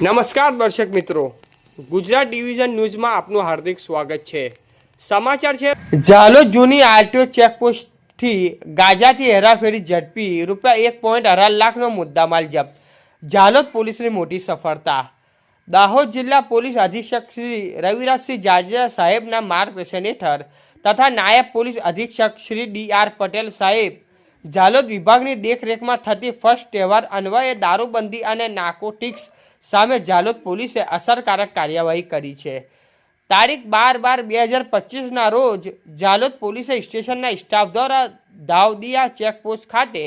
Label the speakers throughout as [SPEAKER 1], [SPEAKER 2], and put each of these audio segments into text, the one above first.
[SPEAKER 1] નમસ્કાર દર્શક મિત્રો. ગુજરાત ડિવિઝન ન્યૂઝમાં આપનું હાર્દિક સ્વાગત છે. સમાચાર છે, ઝાલોદ જૂની આરટીઓ ચેકપોસ્ટથી ગાજાથી હેરાફેરી ઝડપી, રૂપિયા એક પોઈન્ટ અઢાર લાખનો મુદ્દામાલ જપ્ત. ઝાલોદ પોલીસની મોટી સફળતા. દાહોદ જિલ્લા પોલીસ અધિક્ષક શ્રી રવિરાજસિંહ જાડેજા સાહેબના માર્ગદર્શન હેઠળ તથા નાયબ પોલીસ અધિક્ષક શ્રી ડી આર પટેલ સાહેબ ઝાલોદ વિભાગની દેખરેખમાં થતી ફર્સ્ટ તહેવાર અન્વયે દારૂબંધી અને નાર્કોટિક્સ સામે ઝાલોદ પોલીસે અસરકારક કાર્યવાહી કરી છે. તારીખ બાર બાર બે હજાર પચીસના રોજ ઝાલોદ પોલીસે સ્ટેશનના સ્ટાફ દ્વારા દાવદિયા ચેકપોસ્ટ ખાતે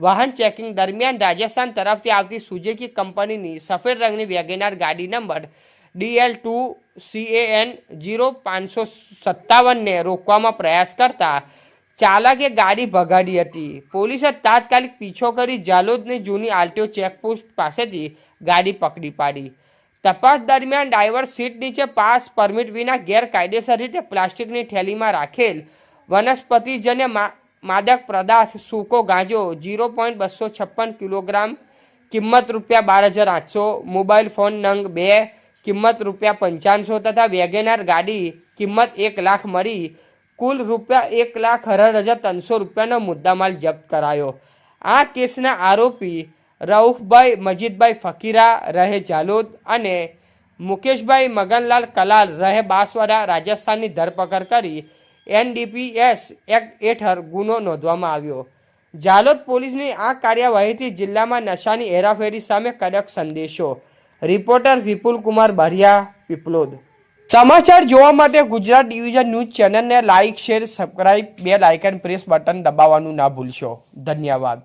[SPEAKER 1] વાહન ચેકિંગ દરમિયાન રાજસ્થાન તરફથી આવતી સુઝુકી કંપનીની સફેદ રંગની વેગેનાર ગાડી number DL two CAN zero પાંચસો સત્તાવનને રોકવામાં પ્રયાસ કરતા ચાલકે ગાડી ભગાડી હતી. પોલીસે તાત્કાલિક પીછો કરી જાલોદની જૂની આરટીઓ ચેકપોસ્ટ પાસેથી ગાડી પકડી પાડી. તપાસ દરમિયાન ડ્રાઈવર સીટ નીચે પાસ પરમિટ વિના ગેરકાયદેસર રીતે પ્લાસ્ટિકની થેલીમાં રાખેલ વનસ્પતિજન્ય માદક પદાર્થ સૂકો ગાંજો જીરો પોઈન્ટ બસો છપ્પન કિલોગ્રામ, કિંમત રૂપિયા બાર હજાર આઠસો, મોબાઈલ ફોન નંગ બે, કિંમત રૂપિયા પંચાણસો તથા વેગેનાર ગાડી કિંમત એક લાખ મળી કુલ રૂપિયા એક લાખ અઢાર હજાર ત્રણસો રૂપિયાનો મુદ્દામાલ જપ્ત કરાયો. આ કેસના આરોપી રઉફભાઈ મજીદભાઈ ફકીરા, રહે જાલોદ અને મુકેશભાઈ મગનલાલ કલાલ, રહે બાંસવાડા, રાજસ્થાનની ધરપકડ કરી એનડીપીએસ એક્ટ હેઠળ ગુનો નોંધવામાં આવ્યો. જાલોદ પોલીસની આ કાર્યવાહીથી જિલ્લામાં નશાની હેરાફેરી સામે કડક સંદેશો. રિપોર્ટર વિપુલ કુમાર બારિયા પીપલોદ સમાચાર જોવા માટે ગુજરાત ડિવિઝન ન્યૂઝ ચેનલને like share, subscribe, bell icon press button દબાવવાનું ના ભૂલશો. ધન્યવાદ.